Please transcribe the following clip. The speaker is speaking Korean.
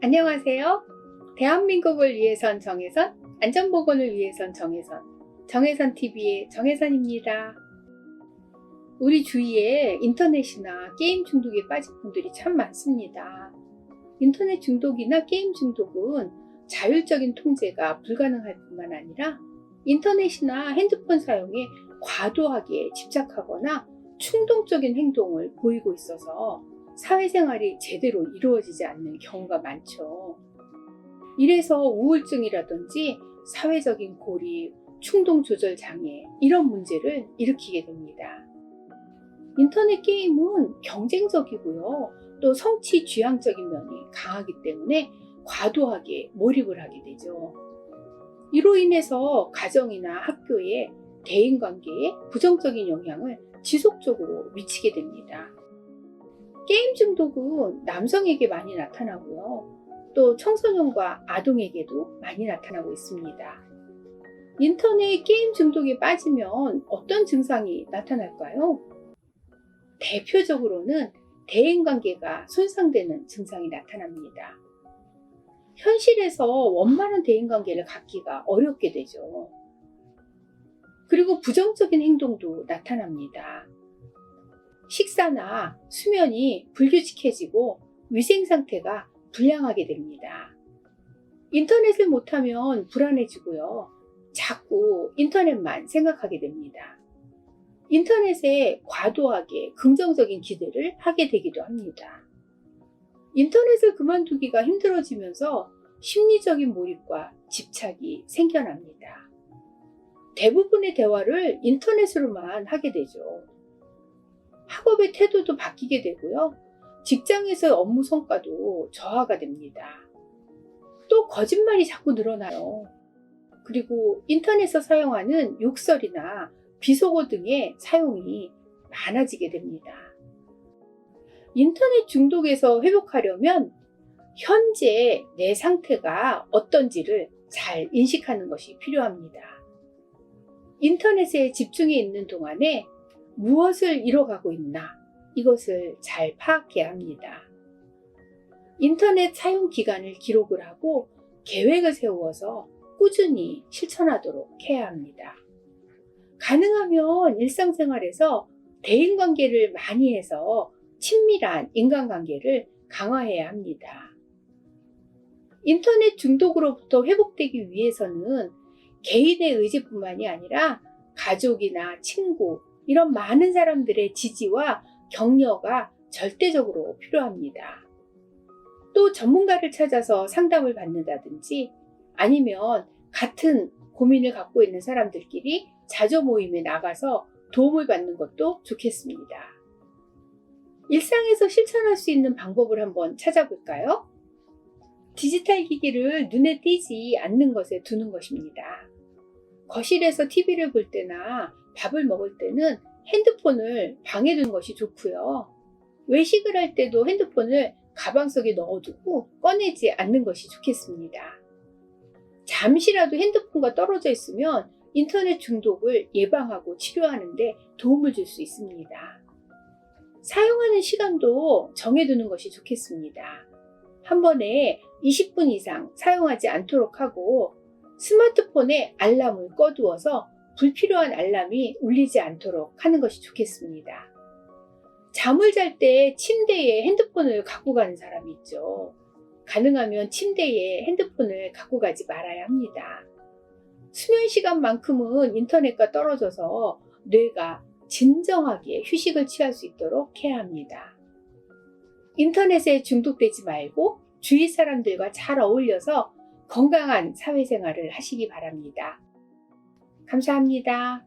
안녕하세요. 대한민국을 위해선 정혜선, 안전보건을 위해선 정혜선, 정혜선 TV의 정혜선입니다. 우리 주위에 인터넷이나 게임 중독에 빠진 분들이 참 많습니다. 인터넷 중독이나 게임 중독은 자율적인 통제가 불가능할 뿐만 아니라 인터넷이나 핸드폰 사용에 과도하게 집착하거나 충동적인 행동을 보이고 있어서 사회생활이 제대로 이루어지지 않는 경우가 많죠. 이래서 우울증이라든지 사회적인 고립, 충동 조절 장애 이런 문제를 일으키게 됩니다. 인터넷 게임은 경쟁적이고요. 또 성취 취향적인 면이 강하기 때문에 과도하게 몰입을 하게 되죠. 이로 인해서 가정이나 학교에 대인 관계에 부정적인 영향을 지속적으로 미치게 됩니다. 게임 중독은 남성에게 많이 나타나고요. 또 청소년과 아동에게도 많이 나타나고 있습니다. 인터넷 게임 중독에 빠지면 어떤 증상이 나타날까요? 대표적으로는 대인 관계가 손상되는 증상이 나타납니다. 현실에서 원만한 대인 관계를 갖기가 어렵게 되죠. 그리고 부정적인 행동도 나타납니다. 식사나 수면이 불규칙해지고 위생 상태가 불량하게 됩니다. 인터넷을 못하면 불안해지고요. 자꾸 인터넷만 생각하게 됩니다. 인터넷에 과도하게 긍정적인 기대를 하게 되기도 합니다. 인터넷을 그만두기가 힘들어지면서 심리적인 몰입과 집착이 생겨납니다. 대부분의 대화를 인터넷으로만 하게 되죠. 학업의 태도도 바뀌게 되고요. 직장에서 업무 성과도 저하가 됩니다. 또 거짓말이 자꾸 늘어나요. 그리고 인터넷에서 사용하는 욕설이나 비속어 등의 사용이 많아지게 됩니다. 인터넷 중독에서 회복하려면 현재 내 상태가 어떤지를 잘 인식하는 것이 필요합니다. 인터넷에 집중해 있는 동안에 무엇을 이뤄가고 있나 이것을 잘 파악해야 합니다. 인터넷 사용 기간을 기록을 하고 계획을 세워서 꾸준히 실천하도록 해야 합니다. 가능하면 일상생활에서 대인관계를 많이 해서 친밀한 인간관계를 강화해야 합니다. 인터넷 중독으로부터 회복되기 위해서는 개인의 의지뿐만이 아니라 가족이나 친구, 이런 많은 사람들의 지지와 격려가 절대적으로 필요합니다. 또 전문가를 찾아서 상담을 받는다든지 아니면 같은 고민을 갖고 있는 사람들끼리 자조 모임에 나가서 도움을 받는 것도 좋겠습니다. 일상에서 실천할 수 있는 방법을 한번 찾아볼까요? 디지털 기기를 눈에 띄지 않는 것에 두는 것입니다. 거실에서 TV를 볼 때나 밥을 먹을 때는 핸드폰을 방에 두는 것이 좋고요. 외식을 할 때도 핸드폰을 가방 속에 넣어두고 꺼내지 않는 것이 좋겠습니다. 잠시라도 핸드폰과 떨어져 있으면 인터넷 중독을 예방하고 치료하는데 도움을 줄 수 있습니다. 사용하는 시간도 정해두는 것이 좋겠습니다. 한 번에 20분 이상 사용하지 않도록 하고 스마트폰에 알람을 꺼두어서 불필요한 알람이 울리지 않도록 하는 것이 좋겠습니다. 잠을 잘 때 침대에 핸드폰을 갖고 가는 사람이 있죠. 가능하면 침대에 핸드폰을 갖고 가지 말아야 합니다. 수면 시간만큼은 인터넷과 떨어져서 뇌가 진정하게 휴식을 취할 수 있도록 해야 합니다. 인터넷에 중독되지 말고 주위 사람들과 잘 어울려서 건강한 사회생활을 하시기 바랍니다. 감사합니다.